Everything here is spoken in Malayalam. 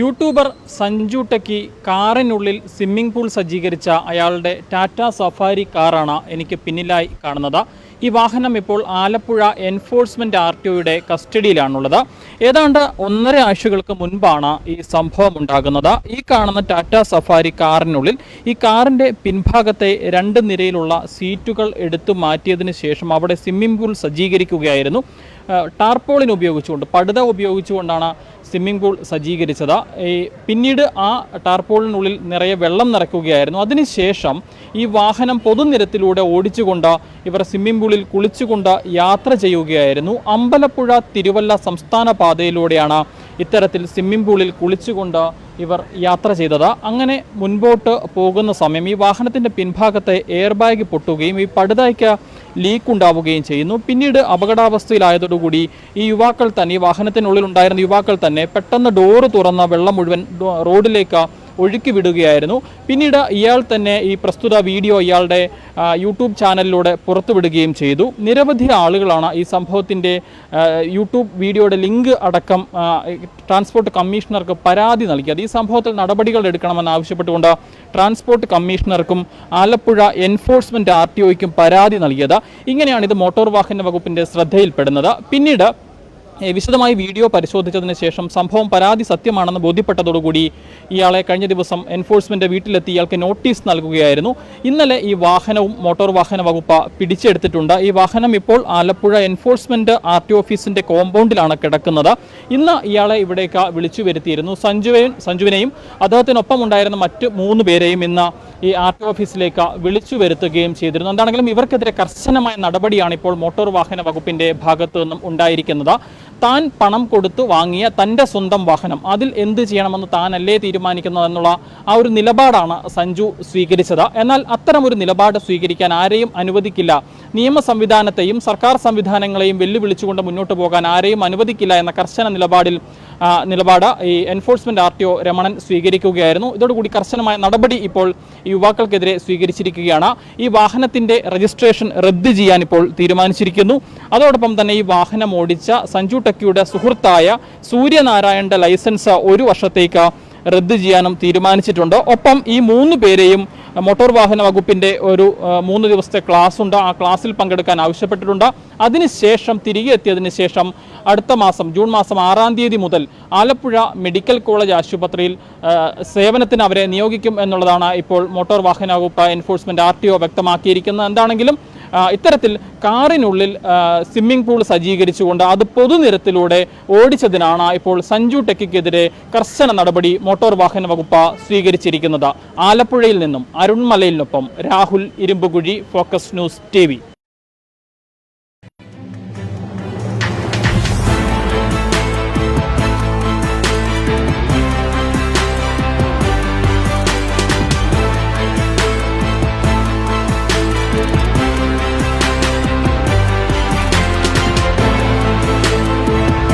യൂട്യൂബർ സഞ്ജു ടെക്കി കാറിനുള്ളിൽ സ്വിമ്മിംഗ് പൂൾ സജ്ജീകരിച്ച അയാളുടെ ടാറ്റ സഫാരി കാറാണ് എനിക്ക് പിന്നിലായി കാണുന്നത്. ഈ വാഹനം ഇപ്പോൾ ആലപ്പുഴ എൻഫോഴ്സ്മെന്റ് ആർ ടി ഒയുടെ കസ്റ്റഡിയിലാണുള്ളത്. ഏതാണ്ട് ഒന്നര ആഴ്ചകൾക്ക് മുൻപാണ് ഈ സംഭവം ഉണ്ടാകുന്നത്. ഈ കാണുന്ന ടാറ്റ സഫാരി കാറിനുള്ളിൽ ഈ കാറിന്റെ പിൻഭാഗത്തെ രണ്ട് നിരയിലുള്ള സീറ്റുകൾ എടുത്തു മാറ്റിയതിന് ശേഷം അവിടെ സ്വിമ്മിംഗ് പൂൾ സജ്ജീകരിക്കുകയായിരുന്നു. ടാർപോളിൻ ഉപയോഗിച്ചുകൊണ്ട് പടുത ഉപയോഗിച്ചുകൊണ്ടാണ് സ്വിമ്മിംഗ് പൂൾ സജ്ജീകരിച്ചത്. ഈ പിന്നീട് ആ ടാർപോളിനുള്ളിൽ നിറയെ വെള്ളം നിറയ്ക്കുകയായിരുന്നു. അതിനുശേഷം ഈ വാഹനം പൊതുനിരത്തിലൂടെ ഓടിച്ചുകൊണ്ട് ഇവർ സ്വിമ്മിംഗ് പൂളിൽ കുളിച്ചുകൊണ്ട് യാത്ര ചെയ്യുകയായിരുന്നു. അമ്പലപ്പുഴ തിരുവല്ല സംസ്ഥാന പാതയിലൂടെയാണ് ഇത്തരത്തിൽ സ്വിമ്മിംഗ് പൂളിൽ കുളിച്ചുകൊണ്ട് ഇവർ യാത്ര ചെയ്തത്. അങ്ങനെ മുൻപോട്ട് പോകുന്ന സമയം ഈ വാഹനത്തിന്റെ പിൻഭാഗത്തെ എയർ ബാഗ് പൊട്ടുകയും ഈ പടുതായ്ക്ക് ലീക്ക് ഉണ്ടാവുകയും ചെയ്യുന്നു. പിന്നീട് അപകടാവസ്ഥയിലായതോടുകൂടി ഈ യുവാക്കൾ തന്നെ ഈ വാഹനത്തിനുള്ളിൽ ഉണ്ടായിരുന്ന യുവാക്കൾ തന്നെ പെട്ടെന്ന് ഡോറ് തുറന്ന വെള്ളം മുഴുവൻ റോഡിലേക്ക് ഒഴുക്കി വിടുകയായിരുന്നു പിന്നീട് ഇയാൾ തന്നെ ഈ പ്രസ്തുത വീഡിയോ ഇയാളുടെ യൂട്യൂബ് ചാനലിലൂടെ പുറത്തുവിടുകയും ചെയ്തു. നിരവധി ആളുകളാണ് ഈ സംഭവത്തിന്റെ യൂട്യൂബ് വീഡിയോയുടെ ലിങ്ക് അടക്കം ട്രാൻസ്പോർട്ട് കമ്മീഷണർക്ക് പരാതി നൽകിയത്. ഈ സംഭവത്തിൽ നടപടികൾ എടുക്കണമെന്ന് ആവശ്യപ്പെട്ടുകൊണ്ട് ട്രാൻസ്പോർട്ട് കമ്മീഷണർക്കും ആലപ്പുഴ എൻഫോഴ്സ്മെന്റ് ആർ ടി ഒയ്ക്കും പരാതി നൽകിയത്. ഇങ്ങനെയാണ് ഇത് മോട്ടോർ വാഹന വകുപ്പിന്റെ ശ്രദ്ധയിൽപ്പെടുന്നത്. പിന്നീട് വിശദമായി വീഡിയോ പരിശോധിച്ചതിന് ശേഷം സംഭവം പരാതി സത്യമാണെന്ന് ബോധ്യപ്പെട്ടതോടുകൂടി ഇയാളെ കഴിഞ്ഞ ദിവസം എൻഫോഴ്സ്മെന്റ് വീട്ടിലെത്തി ഇയാൾക്ക് നോട്ടീസ് നൽകുകയായിരുന്നു. ഇന്നലെ ഈ വാഹനവും മോട്ടോർ വാഹന വകുപ്പ് പിടിച്ചെടുത്തിട്ടുണ്ട്. ഈ വാഹനം ഇപ്പോൾ ആലപ്പുഴ എൻഫോഴ്സ്മെന്റ് ആർ ടി ഓഫീസിന്റെ കോമ്പൗണ്ടിലാണ് കിടക്കുന്നത്. ഇന്ന് ഇയാളെ ഇവിടേക്ക് വിളിച്ചു വരുത്തിയിരുന്നു. സഞ്ജുവിനെയും സഞ്ജുവിനെയും അദ്ദേഹത്തിനൊപ്പം ഉണ്ടായിരുന്ന മറ്റ് മൂന്ന് പേരെയും ഇന്ന് ഈ ആർ ടി ഓഫീസിലേക്ക് വിളിച്ചു വരുത്തുകയും ചെയ്തിരുന്നു. എന്താണെങ്കിലും ഇവർക്കെതിരെ കർശനമായ നടപടിയാണ് ഇപ്പോൾ മോട്ടോർ വാഹന വകുപ്പിന്റെ ഭാഗത്തു നിന്നും ഉണ്ടായിരിക്കുന്നത്. താൻ പണം കൊടുത്ത് വാങ്ങിയ തന്റെ സ്വന്തം വാഹനം. അതിൽ എന്ത് ചെയ്യണമെന്ന് താനല്ലേ തീരുമാനിക്കുന്നതെന്നുള്ള ആ ഒരു നിലപാടാണ് സഞ്ജു സ്വീകരിച്ചത്. എന്നാൽ അത്തരമൊരു നിലപാട് സ്വീകരിക്കാൻ ആരെയും അനുവദിക്കില്ല. നിയമ സംവിധാനത്തെയും സർക്കാർ സംവിധാനങ്ങളെയും വെല്ലുവിളിച്ചുകൊണ്ട് മുന്നോട്ട് പോകാൻ ആരെയും അനുവദിക്കില്ല എന്ന കർശന നിലപാടിൽ നിലപാട് ഈ enforcement R T O Ramanan സ്വീകരിക്കുകയായിരുന്നു. ഇതോടുകൂടി കർശനമായ നടപടി ഇപ്പോൾ യുവാക്കൾക്കെതിരെ സ്വീകരിച്ചിരിക്കുകയാണ്. ഈ വാഹനത്തിന്റെ രജിസ്ട്രേഷൻ റദ്ദ് ചെയ്യാൻ ഇപ്പോൾ തീരുമാനിച്ചിരിക്കുന്നു. അതോടൊപ്പം തന്നെ ഈ വാഹനം ഓടിച്ച സഞ്ജു ടെക്കിയുടെ സുഹൃത്തായ സൂര്യനാരായണന്റെ ലൈസൻസ് ഒരു വർഷത്തേക്ക് റദ്ദ് ചെയ്യാനും തീരുമാനിച്ചിട്ടുണ്ട്. ഒപ്പം ഈ മൂന്ന് പേരെയും മോട്ടോർ വാഹന വകുപ്പിന്റെ ഒരു മൂന്ന് ദിവസത്തെ ക്ലാസ് ഉണ്ട്. ആ ക്ലാസ്സിൽ പങ്കെടുക്കാൻ ആവശ്യപ്പെട്ടിട്ടുണ്ട്. അതിനുശേഷം തിരികെ എത്തിയതിന് ശേഷം അടുത്ത മാസം ജൂൺ മാസം ആറാം തീയതി മുതൽ ആലപ്പുഴ മെഡിക്കൽ കോളേജ് ആശുപത്രിയിൽ സേവനത്തിന് അവരെ നിയോഗിക്കും എന്നുള്ളതാണ് ഇപ്പോൾ മോട്ടോർ വാഹന വകുപ്പ് എൻഫോഴ്സ്മെന്റ് ആർ വ്യക്തമാക്കിയിരിക്കുന്നത്. എന്താണെങ്കിലും ഇത്തരത്തിൽ കാറിനുള്ളിൽ സ്വിമ്മിംഗ് പൂൾ സജ്ജീകരിച്ചുകൊണ്ട് അത് പൊതുനിരത്തിലൂടെ ഓടിച്ചതിനാണ് ഇപ്പോൾ സഞ്ജു ടെക്കിക്കെതിരെ കർശന നടപടി മോട്ടോർ വാഹന വകുപ്പ് സ്വീകരിച്ചിരിക്കുന്നത്. ആലപ്പുഴയിൽ നിന്നും അരുൺമലയിലിനൊപ്പം Rahul Irumbukuzhi focus news T